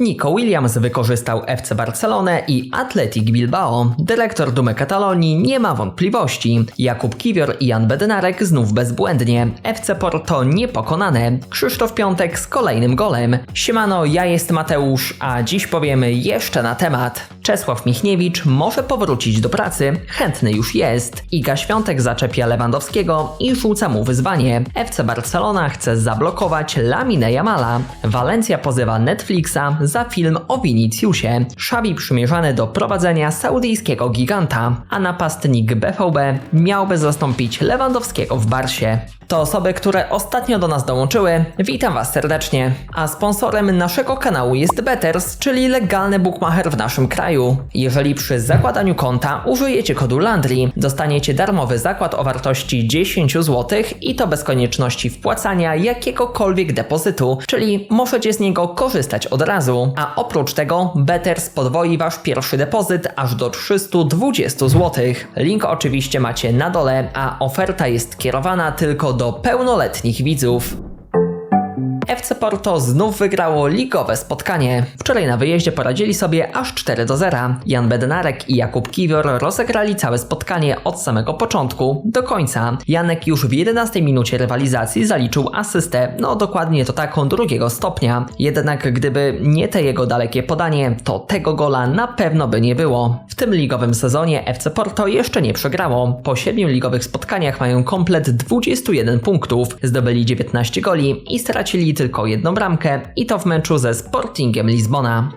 Nico Williams wykorzystał FC Barcelonę i Athletic Bilbao. Dyrektor Dumy Katalonii nie ma wątpliwości. Jakub Kiwior i Jan Bednarek znów bezbłędnie. FC Porto niepokonane. Krzysztof Piątek z kolejnym golem. Siemano, ja jest Mateusz, a dziś powiemy jeszcze na temat. Czesław Michniewicz może powrócić do pracy, chętny już jest. Iga Świątek zaczepia Lewandowskiego i rzuca mu wyzwanie. FC Barcelona chce zablokować Laminę Jamala. Walencja pozywa Netflixa za film o Viniciusie. Xavi przymierzany do prowadzenia saudyjskiego giganta, a napastnik BVB miałby zastąpić Lewandowskiego w Barsie. To osoby, które ostatnio do nas dołączyły. Witam Was serdecznie. A sponsorem naszego kanału jest Betters, czyli legalny bookmacher w naszym kraju. Jeżeli przy zakładaniu konta użyjecie kodu Landry, dostaniecie darmowy zakład o wartości 10 zł i to bez konieczności wpłacania jakiegokolwiek depozytu, czyli możecie z niego korzystać od razu. A oprócz tego Betters podwoi Wasz pierwszy depozyt aż do 320 zł. Link oczywiście macie na dole, a oferta jest kierowana tylko do pełnoletnich widzów. FC Porto znów wygrało ligowe spotkanie. Wczoraj na wyjeździe poradzili sobie aż 4 do 0. Jan Bednarek i Jakub Kiwior rozegrali całe spotkanie od samego początku do końca. Janek już w 11 minucie rywalizacji zaliczył asystę, no dokładnie to taką drugiego stopnia. Jednak gdyby nie te jego dalekie podanie, to tego gola na pewno by nie było. W tym ligowym sezonie FC Porto jeszcze nie przegrało. Po 7 ligowych spotkaniach mają komplet 21 punktów, zdobyli 19 goli i stracili tylko jedną bramkę i to w meczu ze Sportingiem Lizbona.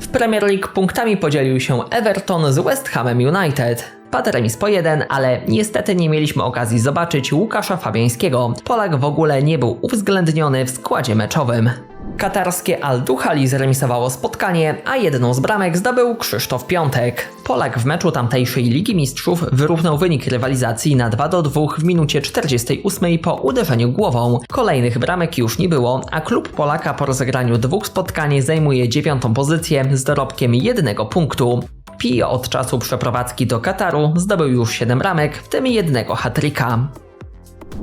W Premier League punktami podzielił się Everton z West Hamem United. Padł remis po jeden, ale niestety nie mieliśmy okazji zobaczyć Łukasza Fabiańskiego. Polak w ogóle nie był uwzględniony w składzie meczowym. Katarskie Al-Duhali zremisowało spotkanie, a jedną z bramek zdobył Krzysztof Piątek. Polak w meczu tamtejszej Ligi Mistrzów wyrównał wynik rywalizacji na 2 do 2 w minucie 48 po uderzeniu głową. Kolejnych bramek już nie było, a klub Polaka po rozegraniu dwóch spotkań zajmuje dziewiątą pozycję z dorobkiem jednego punktu. Pio od czasu przeprowadzki do Kataru zdobył już 7 bramek, w tym jednego hatryka.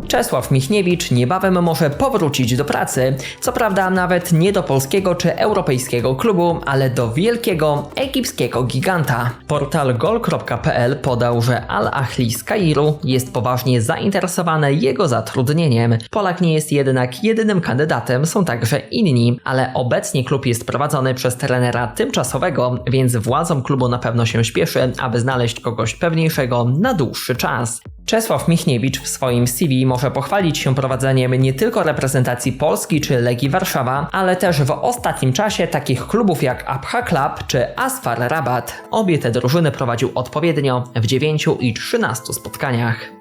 Czesław Michniewicz niebawem może powrócić do pracy. Co prawda nawet nie do polskiego czy europejskiego klubu, ale do wielkiego egipskiego giganta. Portal gol.pl podał, że Al Ahli z Kairu jest poważnie zainteresowany jego zatrudnieniem. Polak nie jest jednak jedynym kandydatem, są także inni, ale obecnie klub jest prowadzony przez trenera tymczasowego, więc władzom klubu na pewno się śpieszy, aby znaleźć kogoś pewniejszego na dłuższy czas. Czesław Michniewicz w swoim CV może pochwalić się prowadzeniem nie tylko reprezentacji Polski czy Legii Warszawa, ale też w ostatnim czasie takich klubów jak Abha Club czy Asfar Rabat. Obie te drużyny prowadził odpowiednio w 9 i 13 spotkaniach.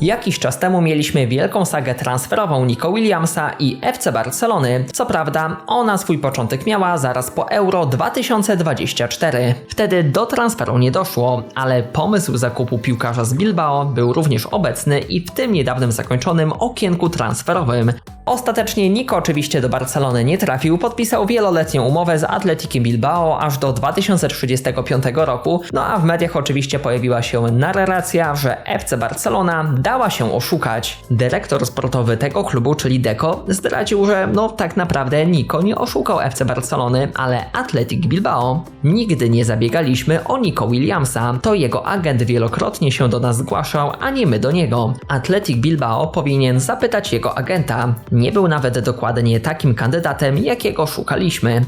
Jakiś czas temu mieliśmy wielką sagę transferową Nico Williamsa i FC Barcelony. Co prawda, ona swój początek miała zaraz po Euro 2024. Wtedy do transferu nie doszło, ale pomysł zakupu piłkarza z Bilbao był również obecny i w tym niedawnym zakończonym okienku transferowym. Ostatecznie Nico oczywiście do Barcelony nie trafił, podpisał wieloletnią umowę z Atletikiem Bilbao aż do 2035 roku, no a w mediach oczywiście pojawiła się narracja, że FC Barcelona dała się oszukać. Dyrektor sportowy tego klubu, czyli Deco, zdradził, że no tak naprawdę Nico nie oszukał FC Barcelony, ale Atletic Bilbao. Nigdy nie zabiegaliśmy o Nico Williamsa, to jego agent wielokrotnie się do nas zgłaszał, a nie my do niego. Atletic Bilbao powinien zapytać jego agenta. Nie był nawet dokładnie takim kandydatem, jakiego szukaliśmy.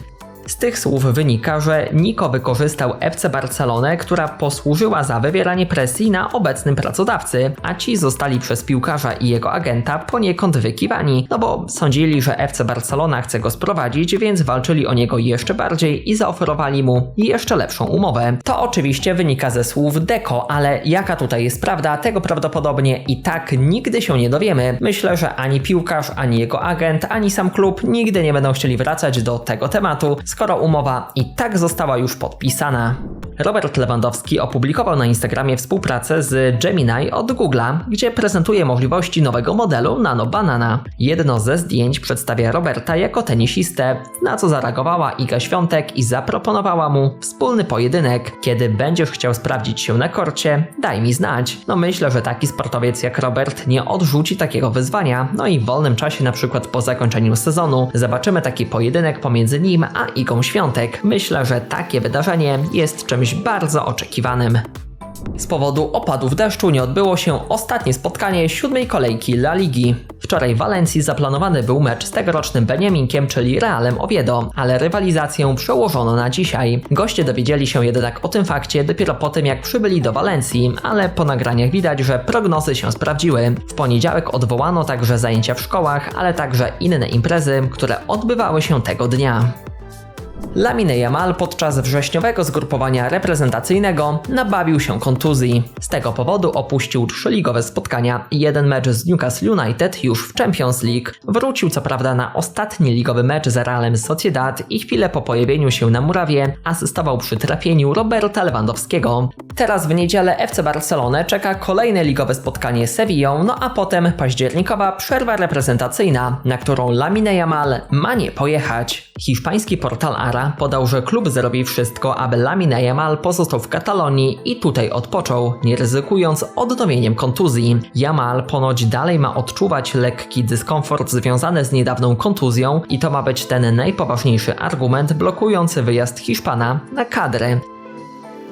Z tych słów wynika, że Nico wykorzystał FC Barcelonę, która posłużyła za wywieranie presji na obecnym pracodawcy, a ci zostali przez piłkarza i jego agenta poniekąd wykiwani, no bo sądzili, że FC Barcelona chce go sprowadzić, więc walczyli o niego jeszcze bardziej i zaoferowali mu jeszcze lepszą umowę. To oczywiście wynika ze słów Deco, ale jaka tutaj jest prawda, tego prawdopodobnie i tak nigdy się nie dowiemy. Myślę, że ani piłkarz, ani jego agent, ani sam klub nigdy nie będą chcieli wracać do tego tematu, skoro umowa i tak została już podpisana. Robert Lewandowski opublikował na Instagramie współpracę z Gemini od Google'a, gdzie prezentuje możliwości nowego modelu Nano Banana. Jedno ze zdjęć przedstawia Roberta jako tenisistę, na co zareagowała Iga Świątek i zaproponowała mu wspólny pojedynek. Kiedy będziesz chciał sprawdzić się na korcie, daj mi znać. No myślę, że taki sportowiec jak Robert nie odrzuci takiego wyzwania, no i w wolnym czasie, na przykład po zakończeniu sezonu, zobaczymy taki pojedynek pomiędzy nim a Igą Świątek. Myślę, że takie wydarzenie jest czymś bardzo oczekiwanym. Z powodu opadów deszczu nie odbyło się ostatnie spotkanie siódmej kolejki La Ligi. Wczoraj w Walencji zaplanowany był mecz z tegorocznym Beniaminkiem, czyli Realem Oviedo, ale rywalizację przełożono na dzisiaj. Goście dowiedzieli się jednak o tym fakcie dopiero po tym, jak przybyli do Walencji, ale po nagraniach widać, że prognozy się sprawdziły. W poniedziałek odwołano także zajęcia w szkołach, ale także inne imprezy, które odbywały się tego dnia. Lamine Yamal podczas wrześniowego zgrupowania reprezentacyjnego nabawił się kontuzji. Z tego powodu opuścił trzyligowe spotkania i jeden mecz z Newcastle United już w Champions League. Wrócił co prawda na ostatni ligowy mecz z Realem Sociedad i chwilę po pojawieniu się na murawie asystował przy trafieniu Roberta Lewandowskiego. Teraz w niedzielę FC Barcelonę czeka kolejne ligowe spotkanie z Sevillą, no a potem październikowa przerwa reprezentacyjna, na którą Lamine Yamal ma nie pojechać. Hiszpański portal Ara podał, że klub zrobi wszystko, aby Lamine Yamal pozostał w Katalonii i tutaj odpoczął, nie ryzykując odnowieniem kontuzji. Yamal ponoć dalej ma odczuwać lekki dyskomfort związany z niedawną kontuzją i to ma być ten najpoważniejszy argument blokujący wyjazd Hiszpana na kadrę.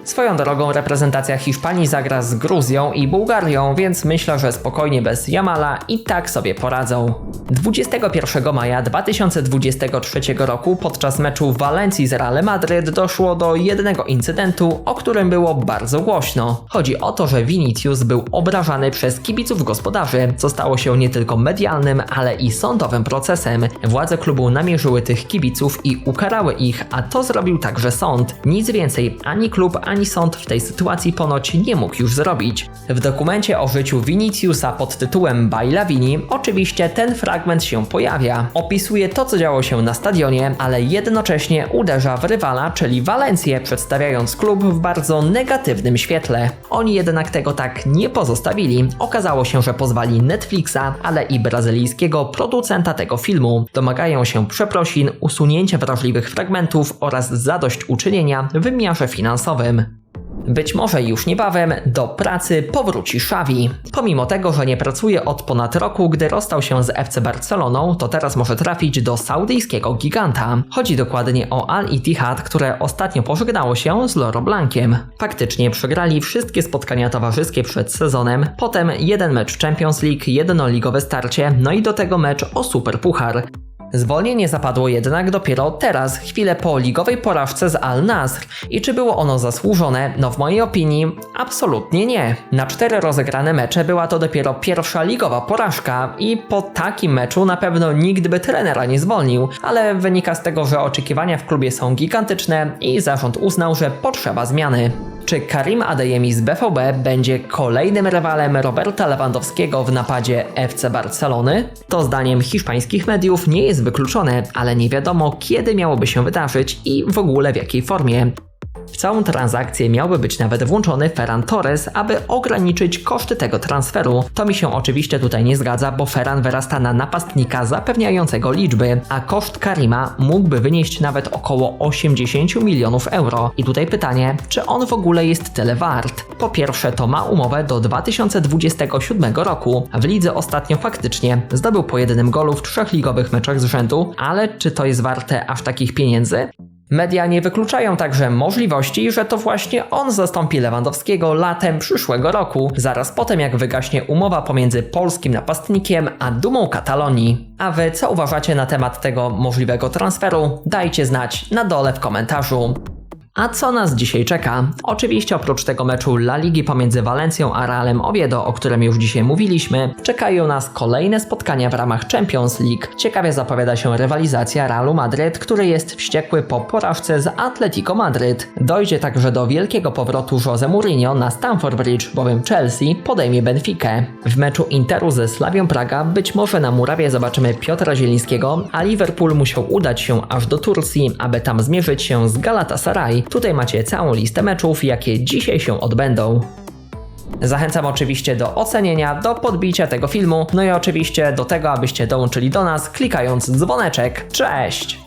Swoją drogą reprezentacja Hiszpanii zagra z Gruzją i Bułgarią, więc myślę, że spokojnie bez Jamala i tak sobie poradzą. 21 maja 2023 roku podczas meczu Walencji z Real Madryt doszło do jednego incydentu, o którym było bardzo głośno. Chodzi o to, że Vinicius był obrażany przez kibiców gospodarzy, co stało się nie tylko medialnym, ale i sądowym procesem. Władze klubu namierzyły tych kibiców i ukarały ich, a to zrobił także sąd. Nic więcej, ani klub, ani ani sąd w tej sytuacji ponoć nie mógł już zrobić. W dokumencie o życiu Viniciusa pod tytułem Baila Vini oczywiście ten fragment się pojawia. Opisuje to, co działo się na stadionie, ale jednocześnie uderza w rywala, czyli Walencję, przedstawiając klub w bardzo negatywnym świetle. Oni jednak tego tak nie pozostawili. Okazało się, że pozwali Netflixa, ale i brazylijskiego producenta tego filmu. Domagają się przeprosin, usunięcia wrażliwych fragmentów oraz zadośćuczynienia w wymiarze finansowym. Być może już niebawem do pracy powróci Xavi. Pomimo tego, że nie pracuje od ponad roku, gdy rozstał się z FC Barceloną, to teraz może trafić do saudyjskiego giganta. Chodzi dokładnie o Al Ittihad, które ostatnio pożegnało się z Loro Blankiem. Faktycznie przegrali wszystkie spotkania towarzyskie przed sezonem, potem jeden mecz Champions League, jedno ligowe starcie, no i do tego mecz o Super Puchar. Zwolnienie zapadło jednak dopiero teraz, chwilę po ligowej porażce z Al Nasr. I czy było ono zasłużone? No w mojej opinii absolutnie nie. Na cztery rozegrane mecze była to dopiero pierwsza ligowa porażka i po takim meczu na pewno nikt by trenera nie zwolnił, ale wynika z tego, że oczekiwania w klubie są gigantyczne i zarząd uznał, że potrzeba zmiany. Czy Karim Adeyemi z BVB będzie kolejnym rywalem Roberta Lewandowskiego w napadzie FC Barcelony? To zdaniem hiszpańskich mediów nie jest wykluczone, ale nie wiadomo kiedy miałoby się wydarzyć i w ogóle w jakiej formie. W całą transakcję miałby być nawet włączony Ferran Torres, aby ograniczyć koszty tego transferu. To mi się oczywiście tutaj nie zgadza, bo Ferran wyrasta na napastnika zapewniającego liczby, a koszt Karima mógłby wynieść nawet około 80 milionów euro. I tutaj pytanie, czy on w ogóle jest tyle wart? Po pierwsze, to ma umowę do 2027 roku. W lidze ostatnio faktycznie zdobył po jednym golu w trzech ligowych meczach z rzędu, ale czy to jest warte aż takich pieniędzy? Media nie wykluczają także możliwości, że to właśnie on zastąpi Lewandowskiego latem przyszłego roku, zaraz potem jak wygaśnie umowa pomiędzy polskim napastnikiem a dumą Katalonii. A wy co uważacie na temat tego możliwego transferu? Dajcie znać na dole w komentarzu. A co nas dzisiaj czeka? Oczywiście oprócz tego meczu La Ligi pomiędzy Walencją a Realem Oviedo, o którym już dzisiaj mówiliśmy, czekają nas kolejne spotkania w ramach Champions League. Ciekawie zapowiada się rywalizacja Realu Madryt, który jest wściekły po porażce z Atletico Madryt. Dojdzie także do wielkiego powrotu Jose Mourinho na Stamford Bridge, bowiem Chelsea podejmie Benfikę. W meczu Interu ze Slawią Praga być może na murawie zobaczymy Piotra Zielińskiego, a Liverpool musiał udać się aż do Turcji, aby tam zmierzyć się z Galatasaray. Tutaj macie całą listę meczów, jakie dzisiaj się odbędą. Zachęcam oczywiście do ocenienia, do podbicia tego filmu, no i oczywiście do tego, abyście dołączyli do nas klikając dzwoneczek. Cześć!